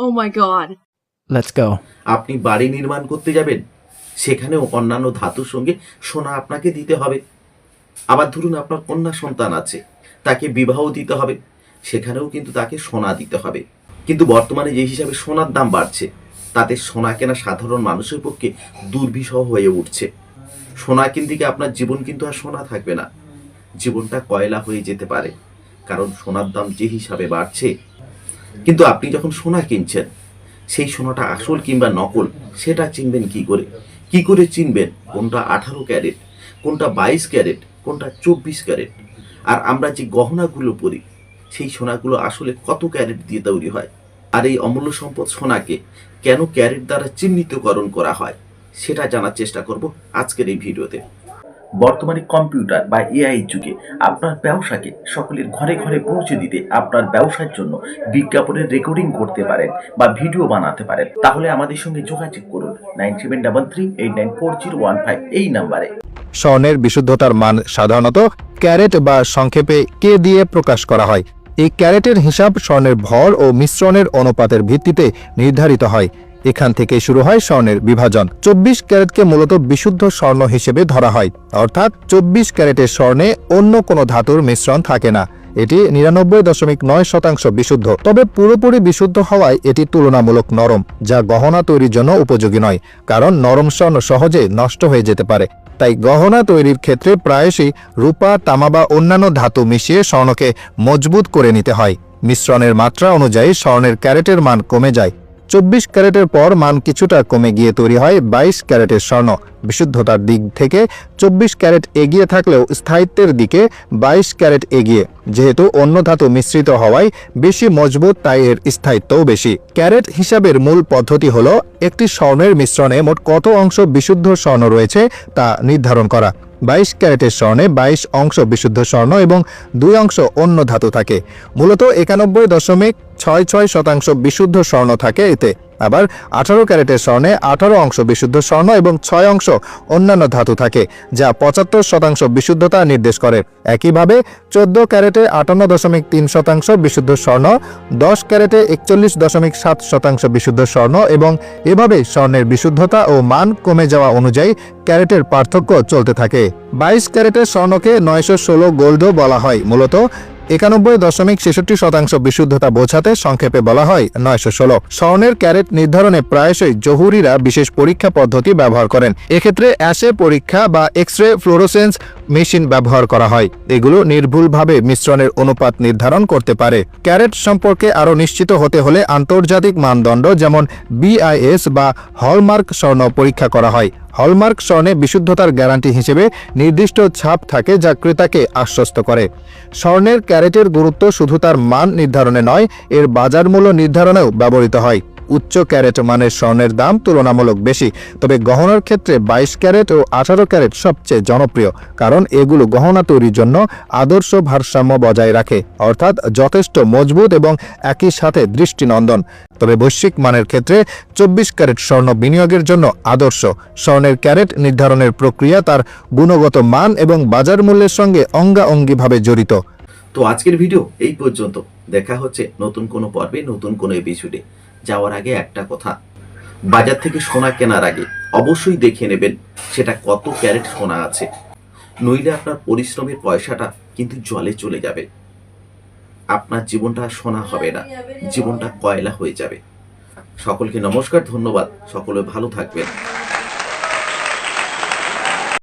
Oh my god. Let's go. আপনি বাড়ি নির্মাণ করতে যাবেন সেখানেও অন্যান্য ধাতুর সঙ্গে সোনা আপনাকে দিতে হবে আবার ধরুন আপনার কন্যা সন্তান আছে তাকে বিবাহ দিতে হবে সেখানেও কিন্তু তাকে সোনা দিতে হবে কিন্তু বর্তমানে যে হিসাবে সোনার দাম বাড়ছে তাতে সোনা কেনা সাধারণ মানুষের পক্ষে দুর্বিষহ হয়ে উঠছে সোনা কিনতে আপনার জীবন কিন্তু আর সোনা থাকবে না জীবনটা কয়লা হয়ে যেতে পারে কারণ সোনার দাম যে হিসাবে বাড়ছে কিন্তু আপনি যখন সোনা কিনছেন, সেই সোনাটা আসল কিংবা নকল, সেটা চিনবেন কি করে? কি করে চিনবেন? কোনটা আঠারো ক্যারেট, কোনটা বাইশ ক্যারেট, কোনটা চব্বিশ ক্যারেট? আর আমরা যে গহনাগুলো পরি, সেই সোনাগুলো আসলে কত ক্যারেট দিয়ে তৈরি হয়? আর এই অমূল্য সম্পদ সোনাকে কেন ক্যারেট দ্বারা চিহ্নিতকরণ করা হয়, সেটা জানার চেষ্টা করব আজকের এই ভিডিওতে। বর্তমানে কম্পিউটার বা এআই যুগে আপনার ব্যবসাকে সকলের ঘরে ঘরে পৌঁছে দিতে আপনার ব্যবসার জন্য বিজ্ঞাপনের রেকর্ডিং করতে পারেন বা ভিডিও বানাতে পারেন। তাহলে আমাদের সঙ্গে যোগাযোগ করুন nine seven double three eight nine four zero one five এই নাম্বারে। স্বর্ণের বিশুদ্ধতার মান সাধারণত ক্যারেট বা সংক্ষেপে কে দিয়ে প্রকাশ করা হয়। এই ক্যারেটের হিসাব স্বর্ণের ভর ও মিশ্রণের অনুপাতের ভিত্তিতে নির্ধারিত হয়। এখান থেকে শুরু হয় স্বর্ণের বিভাজন। চব্বিশ ক্যারেটকে মূলত বিশুদ্ধ স্বর্ণ হিসেবে ধরা হয়। অর্থাৎ চব্বিশ ক্যারেটের স্বর্ণে অন্য কোনো ধাতুর মিশ্রণ থাকে না। এটি নিরানব্বই দশমিক নয় শতাংশ বিশুদ্ধ। তবে পুরোপুরি বিশুদ্ধ হওয়ায় এটি তুলনামূলক নরম, যা গহনা তৈরির জন্য উপযোগী নয়, কারণ নরম স্বর্ণ সহজে নষ্ট হয়ে যেতে পারে। তাই গহনা তৈরির ক্ষেত্রে প্রায়শই রূপা, তামা বা অন্যান্য ধাতু মিশিয়ে স্বর্ণকে মজবুত করে নিতে হয়। মিশ্রণের মাত্রা অনুযায়ী স্বর্ণের ক্যারেটের মান কমে যায়। চব্বিশ ক্যারেটের পর মান কিছুটা কমে গিয়ে তৈরি হয় বাইশ ক্যারেটের স্বর্ণ। বিশুদ্ধতার দিক থেকে চব্বিশ ক্যারেট এগিয়ে থাকলেও স্থায়িত্বের দিকে বাইশ ক্যারেট এগিয়ে। যেহেতু অন্য ধাতু মিশ্রিত হওয়ায় বেশি মজবুত, তাই এর স্থায়িত্বও বেশি। ক্যারেট হিসাবের মূল পদ্ধতি হল একটি স্বর্ণের মিশ্রণে মোট কত অংশ বিশুদ্ধ স্বর্ণ রয়েছে তা নির্ধারণ করা। বাইশ ক্যারেটের স্বর্ণে বাইশ অংশ বিশুদ্ধ স্বর্ণ এবং দুই অংশ অন্য ধাতু থাকে। মূলত একানব্বই দশমিক ছয় ছয় শতাংশ বিশুদ্ধ স্বর্ণ থাকে এতে। আবার আঠারো ক্যারেটের স্বর্ণে আঠারো অংশ বিশুদ্ধ স্বর্ণ এবং ছয় অংশ অন্যান্য ধাতু থাকে, যা পঁচাত্তর শতাংশ বিশুদ্ধতা নির্দেশ করে। একইভাবে চোদ্দ ক্যারেটে আটান্ন দশমিক তিন শতাংশ বিশুদ্ধ স্বর্ণ, দশ ক্যারেটে একচল্লিশ দশমিক সাত শতাংশ বিশুদ্ধ স্বর্ণ এবং এভাবে স্বর্ণের বিশুদ্ধতা ও মান কমে যাওয়া অনুযায়ী ক্যারেটের পার্থক্য চলতে থাকে। বাইশ ক্যারেটের স্বর্ণকে নয়শো ষোলো গোল্ডও বলা হয়। মূলত একানব্বই দশমিক ছেষট্টি শতাংশ বিশুদ্ধতা বোঝাতে সংক্ষেপে বলা হয় নয়শো ষোলো। স্বর্ণের ক্যারেট নির্ধারণে প্রায়শই জহুরিরা বিশেষ পরীক্ষা পদ্ধতি ব্যবহার করেন। এক্ষেত্রে অ্যাসে পরীক্ষা বা এক্স রে ফ্লোরোসেন্স মেশিন ব্যবহার করা হয়। এগুলো নির্ভুলভাবে মিশ্রণের অনুপাত নির্ধারণ করতে পারে। ক্যারেট সম্পর্কে আরও নিশ্চিত হতে হলে আন্তর্জাতিক মানদণ্ড যেমন বিআইএস বা হলমার্ক স্বর্ণ পরীক্ষা করা হয়। হলমার্ক স্বর্ণে বিশুদ্ধতার গ্যারান্টি হিসেবে নির্দিষ্ট ছাপ থাকে যা ক্রেতাকে আশ্বস্ত করে। স্বর্ণের ক্যারেটের গুরুত্ব শুধু তার মান নির্ধারণে নয়, এর বাজার মূল্য নির্ধারণেও ব্যবহৃত হয়। উচ্চ ক্যারেট মানের স্বর্ণের দাম তুলনামূলক বেশি, তবে গহনার ক্ষেত্রে বাইশ ক্যারেট ও আঠারো ক্যারেট সবচেয়ে জনপ্রিয়, কারণ এগুলো গহনা তৈরির জন্য আদর্শ ভারসাম্য বজায় রাখে, অর্থাৎ যথেষ্ট মজবুত এবং একই সাথে দৃষ্টিনন্দন। তবে বৈশ্বিক মানের ক্ষেত্রে চব্বিশ ক্যারেট স্বর্ণ বিনিয়োগের জন্য আদর্শ, স্বর্ণের ক্যারেট নির্ধারণের প্রক্রিয়া তার গুণগত মান এবং বাজার মূল্যের সঙ্গে অঙ্গাঅঙ্গিভাবে জড়িত। তো আজকের ভিডিও এই পর্যন্ত, দেখা হচ্ছে নতুন কোনো পর্বে, নতুন কোনো এপিসোডে যাওয়ার আগে একটা কথা। বাজার থেকে সোনা কেনার আগে অবশ্যই দেখে নেবেন সেটা কত ক্যারেট সোনা আছে। নইলে আপনার পরিশ্রমের পয়সাটা কিন্তু জলে চলে যাবে। আপনার জীবনটা সোনা হবে না, জীবনটা কয়লা হয়ে যাবে। সকলকে নমস্কার, ধন্যবাদ। সকলে ভালো থাকবেন।